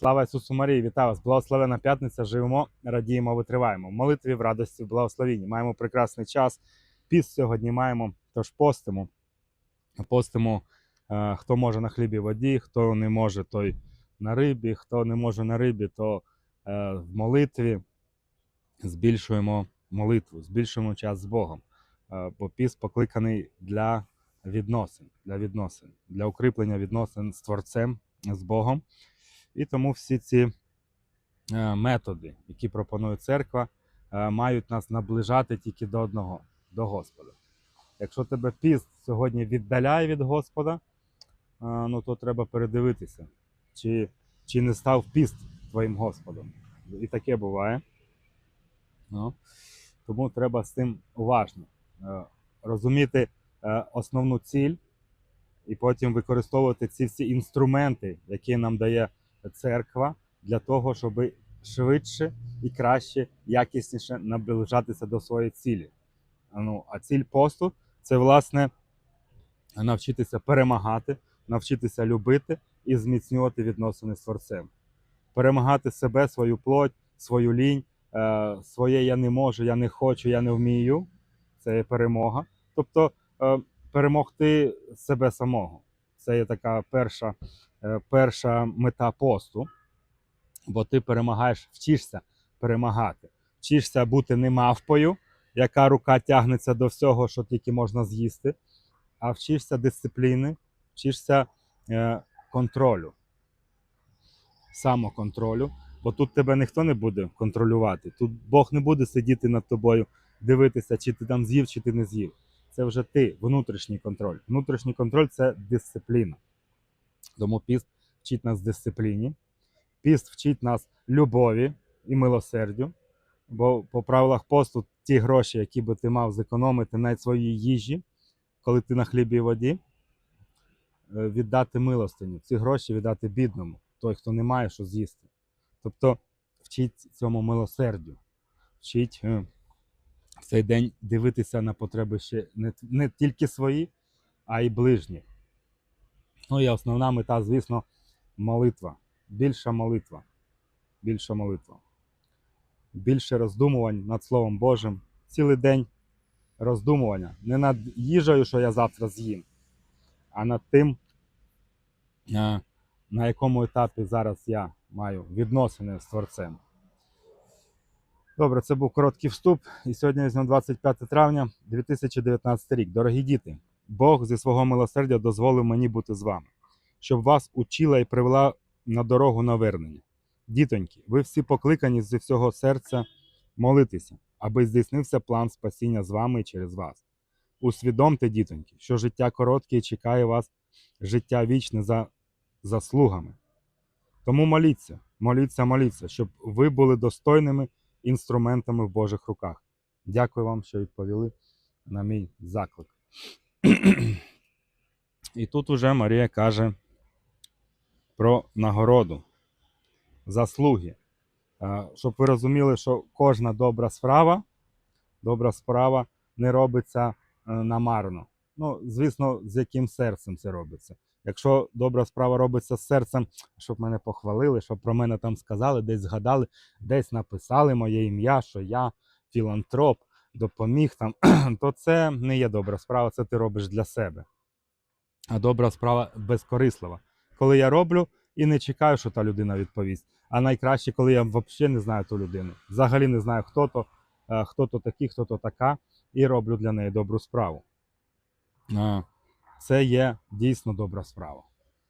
Слава Ісусу Марії, вітаю вас! Благословена п'ятниця. Живемо, радіємо, витриваємо. В молитві, в радості, в благословенні. Маємо прекрасний час. Піст сьогодні маємо, тож постимо. Постимо, е, хто може на хлібі воді, хто не може, той на рибі, хто не може на рибі, то е, в молитві збільшуємо молитву, збільшуємо час з Богом. Е, Бо піст покликаний для відносин, для відносин, для укріплення відносин з Творцем, з Богом. І тому всі ці е, методи, які пропонує церква, е, мають нас наближати тільки до одного, до Господа. Якщо тебе піст сьогодні віддаляє від Господа, е, ну то треба передивитися, чи, чи не став піст твоїм Господом. І таке буває. Ну, тому треба з цим уважно розуміти основну ціль і потім використовувати ці всі інструменти, які нам дає церква, для того, щоб швидше і краще, якісніше наближатися до своєї цілі. Ну, а ціль посту це власне навчитися перемагати, навчитися любити і зміцнювати відносини з творцем, перемагати себе, свою плоть, свою лінь, е, своє я не можу, я не хочу, я не вмію. Це є перемога. Тобто е, перемогти себе самого. Це є така перша, е, перша мета посту, бо ти перемагаєш, вчишся перемагати, вчишся бути не мавпою, яка рука тягнеться до всього, що тільки можна з'їсти, а вчишся дисципліни, вчишся е, контролю, самоконтролю. Бо тут тебе ніхто не буде контролювати. Тут Бог не буде сидіти над тобою, дивитися, чи ти там з'їв, чи ти не з'їв. Це вже ти, внутрішній контроль. Внутрішній контроль це дисципліна. Тому піст вчить нас дисципліні, піст вчить нас любові і милосердю. Бо по правилах посту ті гроші, які би ти мав зекономити на своїй їжі, коли ти на хлібі і воді, е, віддати милостиню. Ці гроші віддати бідному, той, хто не має що з'їсти. Тобто вчить цьому милосердю, вчить е, в цей день дивитися на потреби ще не, не тільки свої, а й ближні. Ну і основна мета, звісно, молитва. Більша молитва. Більша молитва. Більше роздумувань над Словом Божим. Цілий день роздумування. Не над їжею, що я завтра з'їм, а над тим, е, на якому етапі зараз я маю відносини з Творцем. Добре, це був короткий вступ. І сьогодні візьмемо 25 травня 2019 рік. Дорогі діти, Бог зі свого милосердя дозволив мені бути з вами, щоб вас учила і привела на дорогу навернення. Дітоньки, ви всі покликані зі всього серця молитися, аби здійснився план спасіння з вами і через вас. Усвідомте, дітоньки, що життя коротке і чекає вас життя вічне за заслугами. Тому моліться, моліться, моліться, щоб ви були достойними інструментами в Божих руках. Дякую вам, що відповіли на мій заклик. І тут уже Марія каже про нагороду, заслуги. Щоб ви розуміли, що кожна добра справа, добра справа не робиться е, намарно. Ну, звісно, з яким серцем це робиться. Якщо добра справа робиться з серцем, щоб мене похвалили, щоб про мене там сказали, десь згадали, десь написали моє ім'я, що я філантроп, допоміг там, то це не є добра справа, це ти робиш для себе. А добра справа безкорислива. Коли я роблю і не чекаю, що та людина відповість. А найкраще, коли я взагалі не знаю ту людину. Взагалі не знаю, хто то, е, хто то такий, хто то така, і роблю для неї добру справу. Е, Це є дійсно добра справа.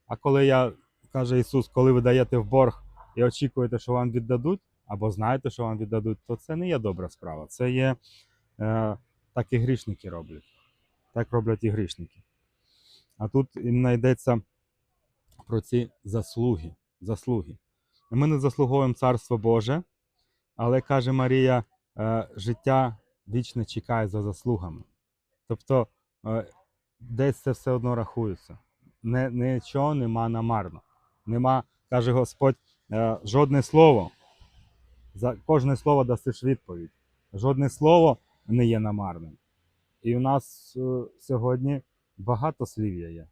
А коли я, каже Ісус, коли ви даєте в борг і очікуєте, що вам віддадуть, або знаєте, що вам віддадуть, то це не є добра справа. Це є е, так і грішники роблять. Так роблять і грішники. А тут іменно йдеться про ці заслуги. заслуги. Ми не заслуговуємо Царство Боже, але каже Марія, е, життя вічне чекає за заслугами. Тобто е, десь це все одно рахується. Не, нічого нема намарно. Нема, каже Господь, е, жодне слово. За кожне слово дасиш відповідь. Жодне слово не є намарним. І у нас е, сьогодні багато слів'я є.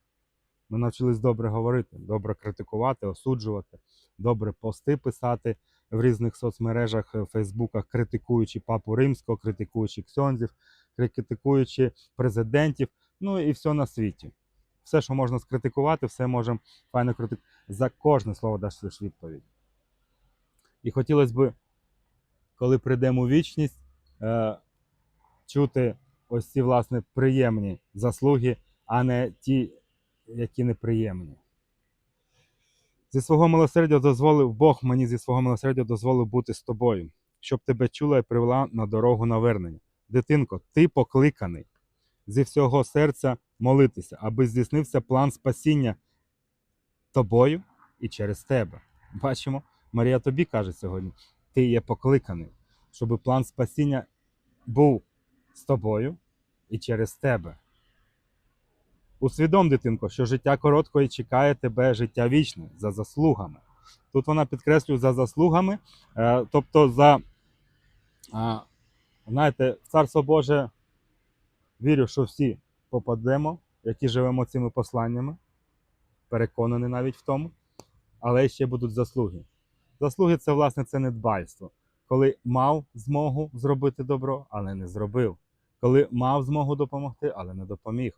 Ми навчились добре говорити, добре критикувати, осуджувати, добре пости писати в різних соцмережах, е, Фейсбуках, критикуючи папу римського, критикуючи ксьонзів, критикуючи президентів, ну і все на світі. Все, що можна скритикувати, все можемо файно критикувати. За кожне слово лиш відповідь. І хотілося б, коли прийдемо у вічність, е, чути ось ці, власне, приємні заслуги, а не ті, які неприємні. Зі свого милосердя дозволив Бог мені зі свого милосердя дозволив бути з тобою, щоб тебе чула і привела на дорогу навернення. Дитинко, ти покликаний зі всього серця молитися, аби здійснився план спасіння тобою і через тебе. Бачимо, Марія тобі каже сьогодні: ти є покликаний, щоб план спасіння був з тобою і через тебе. Усвідом, дитинко, що життя коротко і чекає тебе життя вічне за заслугами. Тут вона підкреслює за заслугами, е, тобто за, знаєте, Царство Боже вірю, що всі попадемо, які живемо цими посланнями, переконаний навіть в тому, але ще будуть заслуги. Заслуги це, власне, це недбальство. Коли мав змогу зробити добро, але не зробив. Коли мав змогу допомогти, але не допоміг.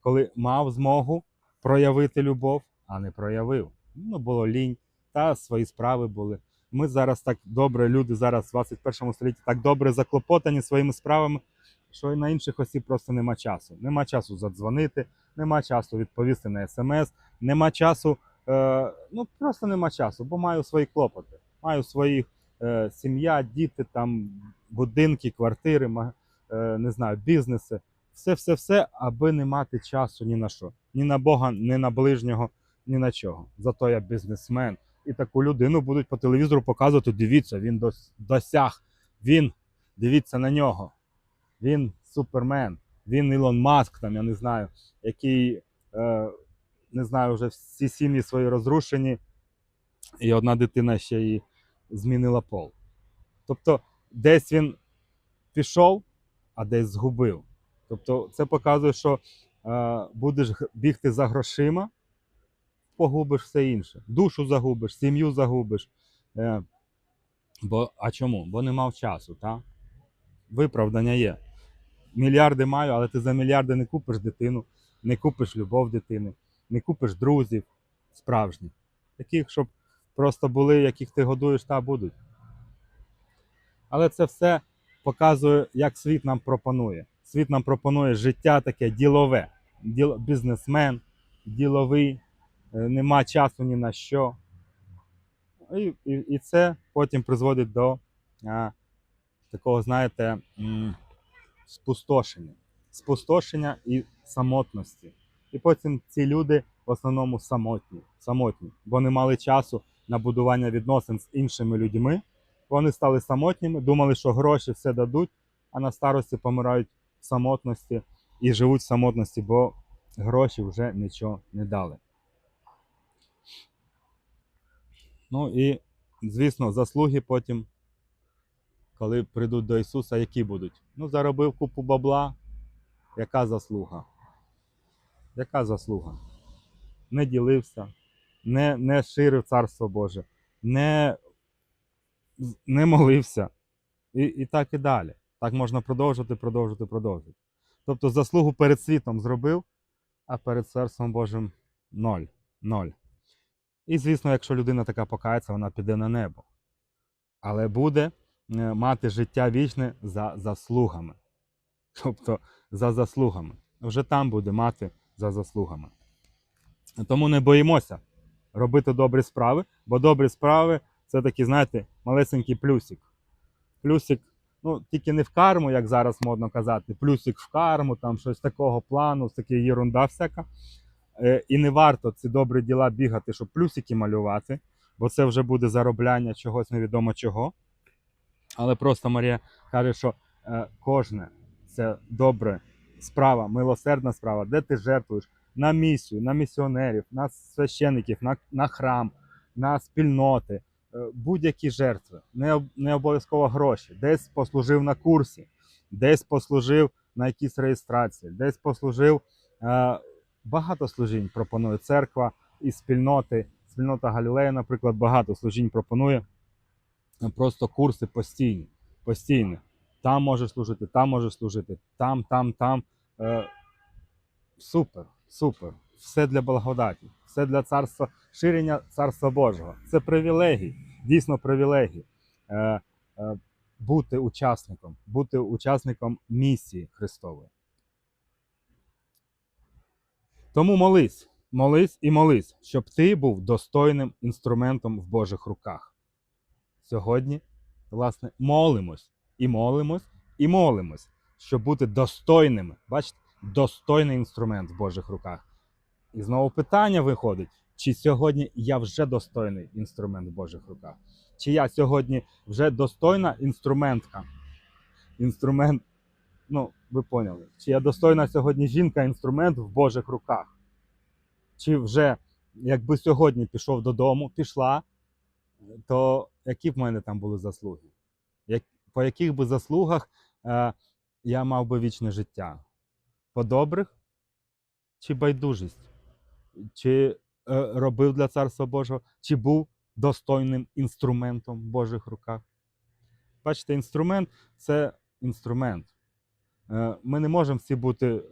Коли мав змогу проявити любов, а не проявив. Ну, було лінь, та свої справи були. Ми зараз так добре, люди зараз в 21 столітті так добре заклопотані своїми справами, що і на інших осіб просто нема часу. Нема часу задзвонити, нема часу відповісти на смс, нема часу, е, ну просто нема часу, бо маю свої клопоти. Маю свої е, сім'я, діти, там, будинки, квартири, е, не знаю, бізнеси. Все, все, все, аби не мати часу ні на що. Ні на Бога, ні на ближнього, ні на чого. Зато я бізнесмен. І таку людину будуть по телевізору показувати. Дивіться, він дос- досяг. Він, дивіться на нього. Він супермен, він Ілон Маск, там, я не знаю, який, е, не знаю, вже всі сім'ї свої розрушені, і одна дитина ще й змінила пол. Тобто, десь він пішов, а десь згубив. Тобто, це показує, що е, будеш бігти за грошима, погубиш все інше. Душу загубиш, сім'ю загубиш. Е, бо, а чому? Бо не мав часу, так? Виправдання є. Мільярди маю, але ти за мільярди не купиш дитину, не купиш любов дитини, не купиш друзів справжніх. Таких, щоб просто були, яких ти годуєш, та будуть. Але це все показує, як світ нам пропонує. Світ нам пропонує життя таке ділове. Діл... Бізнесмен, діловий, е, нема часу ні на що. І, і, і це потім призводить до а, такого, знаєте, спустошення. Спустошення і самотності. І потім ці люди в основному самотні, самотні, бо не мали часу на будування відносин з іншими людьми. Вони стали самотніми, думали, що гроші все дадуть, а на старості помирають в самотності і живуть в самотності, бо гроші вже нічого не дали. Ну і, звісно, заслуги потім, коли прийдуть до Ісуса, які будуть? Ну, заробив купу бабла. Яка заслуга? Яка заслуга? Не ділився, не, не ширив Царство Боже, не, не молився. І, і так і далі. Так можна продовжувати, продовжувати, продовжувати. Тобто заслугу перед світом зробив, а перед Царством Божим ноль. Ноль. І, звісно, якщо людина така покається, вона піде на небо. Але буде мати життя вічне за заслугами. Тобто за заслугами. Вже там буде мати за заслугами. Тому не боїмося робити добрі справи, бо добрі справи це такий, знаєте, малесенький плюсик. Плюсик, ну, тільки не в карму, як зараз модно казати, плюсик в карму, там щось такого плану, таке єрунда всяка. Е, І не варто ці добрі діла бігати, щоб плюсики малювати, бо це вже буде заробляння чогось невідомо чого. Але просто Марія каже, що е, кожне це добре справа, милосердна справа, де ти жертвуєш на місію, на місіонерів, на священиків, на, на храм, на спільноти, е, будь-які жертви, не, не обов'язково гроші, десь послужив на курсі, десь послужив на якійсь реєстрації, десь послужив е, Багато служінь пропонує церква і спільноти. Спільнота Галілея, наприклад, багато служінь пропонує. Просто курси постійні. постійні. Там може служити, там може служити, там, там, там. Е, супер, супер. Все для благодаті, все для царства, ширення царства Божого. Це привілегій, дійсно привілегій. Е, е, бути учасником, бути учасником місії Христової. Тому молись, молись і молись, щоб ти був достойним інструментом в Божих руках. Сьогодні, власне, молимось і молимось і молимось, щоб бути достойними. Бачите, достойний інструмент в Божих руках. І знову питання виходить: чи сьогодні я вже достойний інструмент в Божих руках? Чи я сьогодні вже достойна інструментка? Інструмент, ну, ви поняли, чи я достойна сьогодні жінка інструмент в Божих руках? Чи вже, якби сьогодні пішов додому, пішла, то які б в мене там були заслуги? Як, по яких би заслугах е, я мав би вічне життя? По добрих чи байдужість? Чи е, робив для Царства Божого, чи був достойним інструментом в Божих руках? Бачите, інструмент це інструмент. Е, Ми не можемо всі бути е,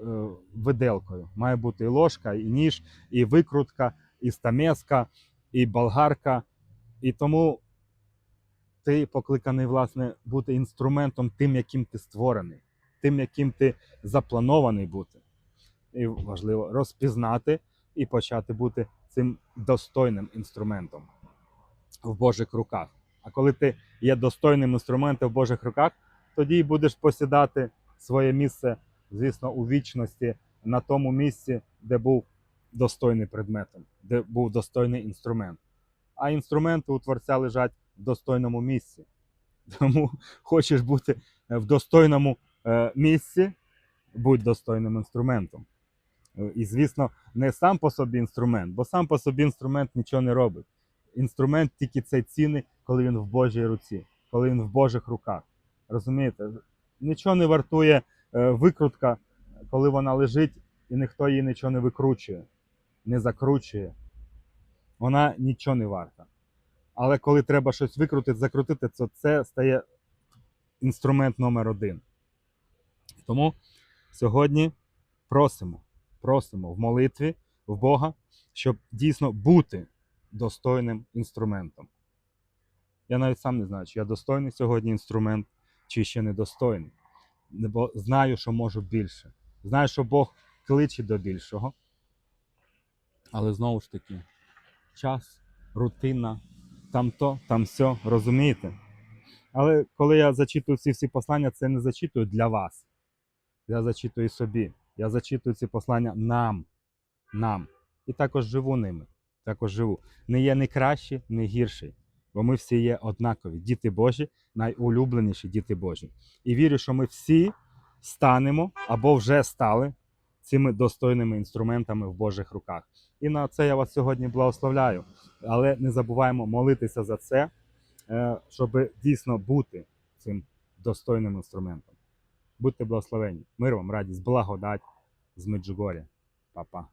виделкою. Має бути і ложка, і ніж, і викрутка, і стамеска, і болгарка. І тому ти покликаний, власне, бути інструментом тим, яким ти створений, тим, яким ти запланований бути. І важливо розпізнати і почати бути цим достойним інструментом в Божих руках. А коли ти є достойним інструментом в Божих руках, тоді й будеш посідати своє місце, звісно, у вічності на тому місці, де був достойний предметом, де був достойний інструмент. А інструменти у творця лежать в достойному місці. Тому хочеш бути в достойному е, місці, будь достойним інструментом. Е, І, звісно, не сам по собі інструмент, бо сам по собі інструмент нічого не робить. Інструмент тільки цей цінний, коли він в Божій руці, коли він в Божих руках. Розумієте? Нічого не вартує е, викрутка, коли вона лежить і ніхто її нічого не викручує, не закручує. Вона нічого не варта. Але коли треба щось викрутити, закрутити, то це стає інструмент номер один. Тому сьогодні просимо, просимо в молитві в Бога, щоб дійсно бути достойним інструментом. Я навіть сам не знаю, чи я достойний сьогодні інструмент, чи ще недостойний. Бо знаю, що можу більше. Знаю, що Бог кличе до більшого. Але знову ж таки, час, рутина, там то, там все, розумієте? Але коли я зачитую ці всі послання, це не зачитую для вас. Я зачитую собі. Я зачитую ці послання нам. Нам. І також живу ними. Також живу. Не є не кращий, не гірший. Бо ми всі є однакові. Діти Божі, найулюбленіші діти Божі. І вірю, що ми всі станемо або вже стали цими достойними інструментами в Божих руках. І на це я вас сьогодні благословляю. Але не забуваємо молитися за це, е, щоб дійсно бути цим достойним інструментом. Будьте благословені. Мир вам, радість, благодать з Меджугорі. Па-па.